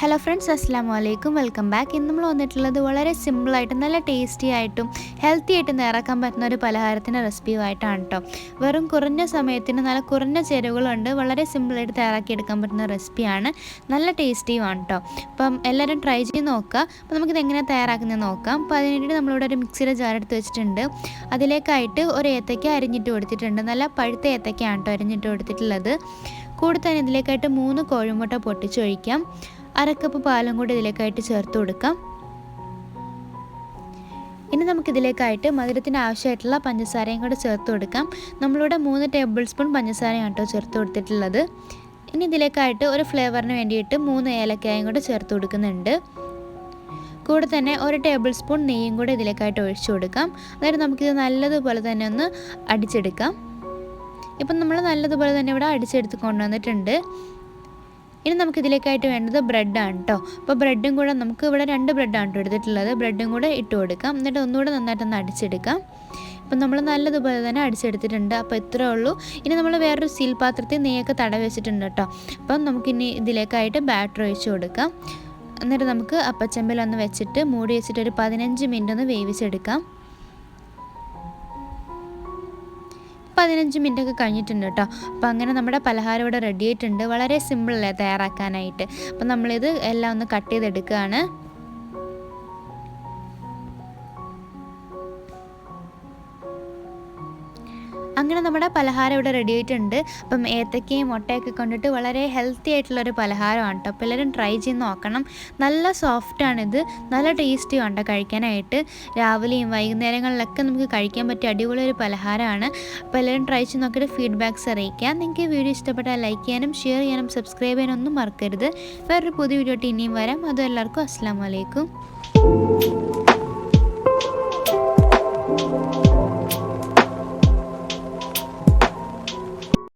Hello friends അസ്സാം വലൈക്കും welcome back ഇന്ന് നമ്മൾ വന്നിട്ടുള്ളത് വളരെ സിമ്പിളായിട്ടും നല്ല ടേസ്റ്റി ആയിട്ടും ഹെൽത്തി ആയിട്ടും നേറാക്കാൻ പറ്റുന്ന ഒരു പലഹാരത്തിന്റെ റെസിപ്പിയുമായിട്ടാണ് കേട്ടോ വെറും കുറഞ്ഞ സമയത്തിന് നല്ല കുറഞ്ഞ ചേരുവകളുണ്ട് വളരെ സിമ്പിളായിട്ട് തയ്യാറാക്കിയെടുക്കാൻ പറ്റുന്ന റെസിപ്പിയാണ് നല്ല ടേസ്റ്റിയുമാണ് കേട്ടോ അപ്പം എല്ലാവരും ട്രൈ ചെയ്ത് നോക്കുക. അപ്പോൾ നമുക്കിത് എങ്ങനെ തയ്യാറാക്കുന്നത് നോക്കാം. അപ്പോൾ അതിന് വേണ്ടി നമ്മളിവിടെ ഒരു മിക്സിയുടെ ജാർ എടുത്ത് വെച്ചിട്ടുണ്ട്. അതിലേക്കായിട്ട് ഒരു ഏത്തയ്ക്ക അരിഞ്ഞിട്ട് കൊടുത്തിട്ടുണ്ട്. നല്ല പഴുത്ത ഏത്തയ്ക്കാണ് കേട്ടോ അരിഞ്ഞിട്ട് കൊടുത്തിട്ടുള്ളത്. കൂടെ തന്നെ ഇതിലേക്കായിട്ട് മൂന്ന് കോഴിമുട്ട പൊട്ടിച്ചൊഴിക്കാം. അരക്കപ്പ് പാലും കൂടി ഇതിലേക്കായിട്ട് ചേർത്ത് കൊടുക്കാം. ഇനി നമുക്കിതിലേക്കായിട്ട് മധുരത്തിന് ആവശ്യമായിട്ടുള്ള പഞ്ചസാരയും കൂടെ ചേർത്ത് കൊടുക്കാം. നമ്മളിവിടെ മൂന്ന് ടേബിൾ സ്പൂൺ പഞ്ചസാരയാണ് കേട്ടോ ചേർത്ത് കൊടുത്തിട്ടുള്ളത്. ഇനി ഇതിലേക്കായിട്ട് ഒരു ഫ്ലേവറിന് വേണ്ടിയിട്ട് മൂന്ന് ഏലക്കായും കൂടെ ചേർത്ത് കൊടുക്കുന്നുണ്ട്. കൂടെ തന്നെ ഒരു ടേബിൾ സ്പൂൺ നെയ്യും കൂടെ ഇതിലേക്കായിട്ട് ഒഴിച്ചു കൊടുക്കാം. അതായത് നമുക്കിത് നല്ലതുപോലെ തന്നെ ഒന്ന് അടിച്ചെടുക്കാം. ഇപ്പം നമ്മൾ നല്ലതുപോലെ തന്നെ ഇവിടെ അടിച്ചെടുത്ത് കൊണ്ടുവന്നിട്ടുണ്ട്. ഇനി നമുക്ക് ഇതിലേക്കായിട്ട് വേണ്ടത് ബ്രെഡാണ് കേട്ടോ അപ്പോൾ ബ്രെഡും കൂടെ നമുക്ക് ഇവിടെ രണ്ട് ബ്രെഡാണ് കേട്ടോ എടുത്തിട്ടുള്ളത്. ബ്രെഡും കൂടെ ഇട്ട് കൊടുക്കാം. എന്നിട്ട് ഒന്നുകൂടെ നന്നായിട്ടൊന്ന് അടിച്ചെടുക്കാം. അപ്പം നമ്മൾ നല്ലതുപോലെ തന്നെ അടിച്ചെടുത്തിട്ടുണ്ട്. അപ്പോൾ ഇത്രേ ഉള്ളൂ. ഇനി നമ്മൾ വേറൊരു സീൽ പാത്രത്തിൽ നെയ്യൊക്കെ തട വെച്ചിട്ടുണ്ട് കേട്ടോ അപ്പം നമുക്കിനി ഇതിലേക്കായിട്ട് ബാറ്റർ ഒഴിച്ച് കൊടുക്കാം. എന്നിട്ട് നമുക്ക് അപ്പച്ചമ്പലൊന്ന് വെച്ചിട്ട് മൂടി വെച്ചിട്ട് ഒരു പതിനഞ്ച് മിനിറ്റ് ഒന്ന് വേവിച്ചെടുക്കാം. പതിനഞ്ച് മിനിറ്റ് ഒക്കെ കഴിഞ്ഞിട്ടുണ്ട് കേട്ടോ. അപ്പോൾ അങ്ങനെ നമ്മുടെ പലഹാരം ഇവിടെ റെഡി ആയിട്ടുണ്ട്. വളരെ സിമ്പിളല്ലേ തയ്യാറാക്കാനായിട്ട്. അപ്പോൾ നമ്മളിത് എല്ലാം ഒന്ന് കട്ട് ചെയ്തെടുക്കുകയാണ്. അങ്ങനെ നമ്മുടെ പലഹാരം ഇവിടെ റെഡി ആയിട്ടുണ്ട്. അപ്പം ഏത്തക്കയും മുട്ടയൊക്കെ കൊണ്ടിട്ട് വളരെ ഹെൽത്തി ആയിട്ടുള്ളൊരു പലഹാരമാണ് കേട്ടോ അപ്പോൾ എല്ലാവരും ട്രൈ ചെയ്ത് നോക്കണം. നല്ല സോഫ്റ്റാണിത് നല്ല ടേസ്റ്റി ഉണ്ട് കഴിക്കാനായിട്ട്. രാവിലെയും വൈകുന്നേരങ്ങളിലൊക്കെ നമുക്ക് കഴിക്കാൻ പറ്റിയ അടിപൊളി ഒരു പലഹാരമാണ്. അപ്പോൾ എല്ലാവരും ട്രൈ ചെയ്ത് നോക്കിയിട്ട് ഫീഡ്ബാക്ക്സ് അറിയിക്കാം നിങ്ങൾക്ക് വീഡിയോ ഇഷ്ടപ്പെട്ടാൽ ലൈക്ക് ചെയ്യാനും ഷെയർ ചെയ്യാനും സബ്സ്ക്രൈബ് ചെയ്യാനൊന്നും മറക്കരുത്. വേറൊരു പുതിയ വീഡിയോ ഇനിയും വരാം. അതും എല്ലാവർക്കും അസ്സാം വലൈക്കും